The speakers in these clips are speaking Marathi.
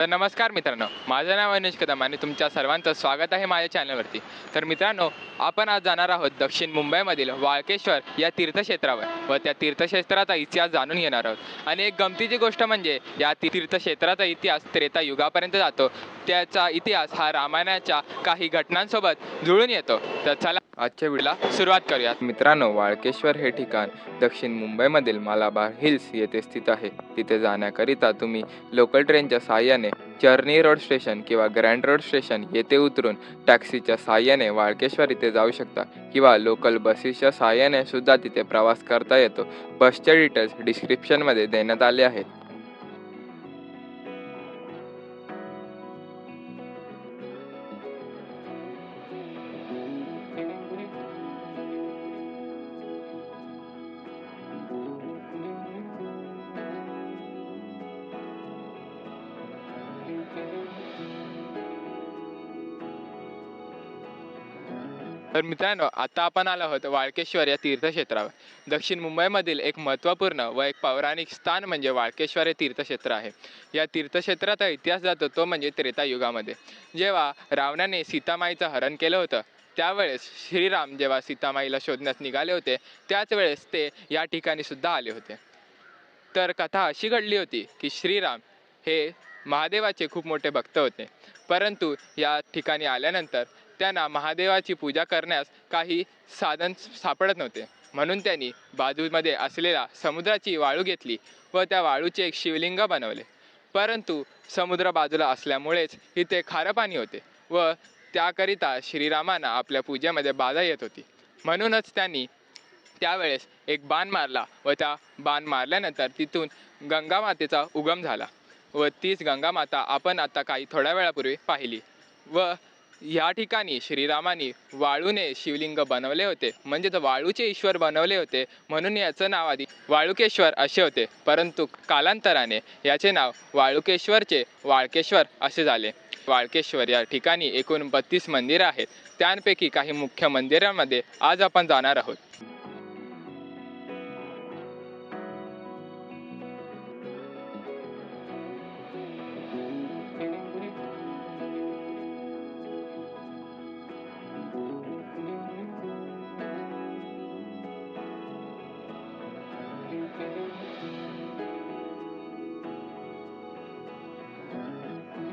तर नमस्कार मित्रांनो माझं नाव अनुज कदम आणि तुमच्या सर्वांचं स्वागत आहे माझ्या चॅनलवरती. तर मित्रांनो आपण आज जाणार आहोत दक्षिण मुंबईमधील वाळकेश्वर या तीर्थक्षेत्रावर व त्या तीर्थक्षेत्राचा इतिहास जाणून घेणार आहोत. आणि एक गमतीची गोष्ट म्हणजे या ती- तीर्थक्षेत्राचा इतिहास त्रेता युगापर्यंत जातो. त्याचा इतिहास हा रामायणाच्या काही घटनांसोबत जुळून येतो. तर चला आजच्या वेळेला सुरुवात करूयात. मित्रांनो वाळकेश्वर हे ठिकाण दक्षिण मुंबईमधील मालाबार हिल्स येथे स्थित आहे. तिथे जाण्याकरिता तुम्ही लोकल ट्रेनच्या साहाय्याने चर्नी रोड स्टेशन किंवा ग्रँड रोड स्टेशन येथे उतरून टॅक्सीच्या साहाय्याने वाळकेश्वर इथे जाऊ शकता किंवा लोकल बसेसच्या साहाय्याने सुद्धा तिथे प्रवास करता येतो. बसचे डिटेल्स डिस्क्रिप्शनमध्ये देण्यात आले आहेत. तर मित्रांनो आता आपण आलो आहोत वाळकेश्वर या तीर्थक्षेत्रावर. दक्षिण मुंबईमधील एक महत्त्वपूर्ण व एक पौराणिक स्थान म्हणजे वाळकेश्वर हे तीर्थक्षेत्र आहे. या तीर्थक्षेत्राचा इतिहास जातो तो म्हणजे त्रेतायुगामध्ये जेव्हा रावणाने सीतामाईचं हरण केलं होतं त्यावेळेस श्रीराम जेव्हा सीतामाईला शोधण्यास निघाले होते त्याच वेळेस ते या ठिकाणी सुद्धा आले होते. तर कथा अशी घडली होती की श्रीराम हे महादेवाचे खूप मोठे भक्त होते. परंतु या ठिकाणी आल्यानंतर त्यांना महादेवाची पूजा करण्यास काही साधन सापडत नव्हते. म्हणून त्यांनी बाजूमध्ये असलेल्या समुद्राची वाळू घेतली व त्या वाळूचे एक शिवलिंग बनवले. परंतु समुद्र बाजूला असल्यामुळेच इथे खारं पाणी होते व त्याकरिता श्रीरामांना आपल्या पूजेमध्ये बाधा येत होती. म्हणूनच त्यांनी त्यावेळेस एक बाण मारला व त्या बाण मारल्यानंतर तिथून गंगामातेचा उगम झाला व तीच गंगामाता आपण आता काही थोड्या वेळापूर्वी पाहिली व या ठिकाणी श्रीरामाने वाळूने शिवलिंग बनवले होते. म्हणजे वाळूचे ईश्वर बनवले होते. म्हणून याचं नाव आधी वाळुकेश्वर असे होते. परंतु कालांतराने याचे नाव वाळुकेश्वरचे वाळकेश्वर असे झाले. वाळकेश्वर या ठिकाणी एकूण बत्तीस मंदिरं आहेत. त्यांपैकी काही मुख्य मंदिरांमध्ये आज आपण जाणार आहोत.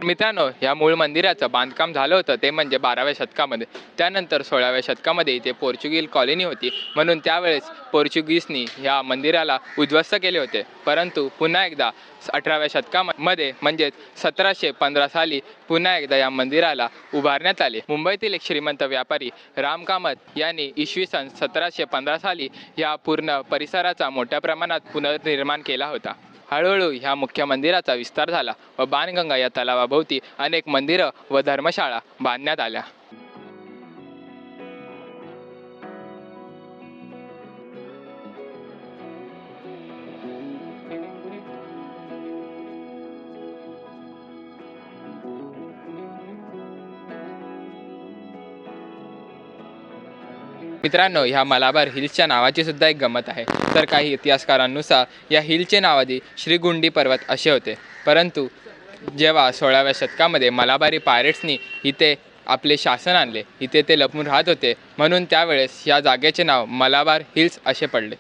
मित्रांनो या मूळ मंदिराचं बांधकाम झालं होतं ते म्हणजे बाराव्या शतकामध्ये. त्यानंतर सोळाव्या शतकामध्ये इथे पोर्चुगीज कॉलनी होती. म्हणून त्यावेळेस पोर्चुगीजनी ह्या मंदिराला उद्ध्वस्त केले होते. परंतु पुन्हा एकदा अठराव्या शतकामध्ये म्हणजेच सतराशे पंधरा साली पुन्हा एकदा या मंदिराला उभारण्यात आले. मुंबईतील एक श्रीमंत व्यापारी राम कामत यांनी इसवी सन सतराशे पंधरा साली या पूर्ण परिसराचा मोठ्या प्रमाणात पुनर्निर्माण केला होता. हळूहळू ह्या मुख्य मंदिराचा विस्तार झाला व बाणगंगा या तलावाभोवती अनेक मंदिरं व धर्मशाळा बांधण्यात आल्या. मित्रांनो ह्या मलाबार हिल्सच्या नावाची सुद्धा एक गमत आहे. तर काही इतिहासकारांनुसार या हिलचे नाव आधी श्रीगुंडी पर्वत असे होते. परंतु जेव्हा सोळाव्या शतकामध्ये मलाबारी पायरेट्सनी इथे आपले शासन आणले इथे ते लपून राहत होते म्हणून त्यावेळेस या जागेचे नाव मलाबार हिल्स असे पडले.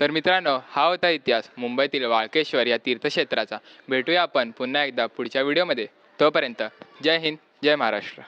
तर मित्रांनो हा होता इतिहास. मुंबईतील वाळकेश्वर या तीर्थक्षेत्राचा. भेटूया आपण पुन्हा एकदा पुढच्या व्हिडिओमध्ये. तोपर्यंत जय हिंद जय महाराष्ट्र.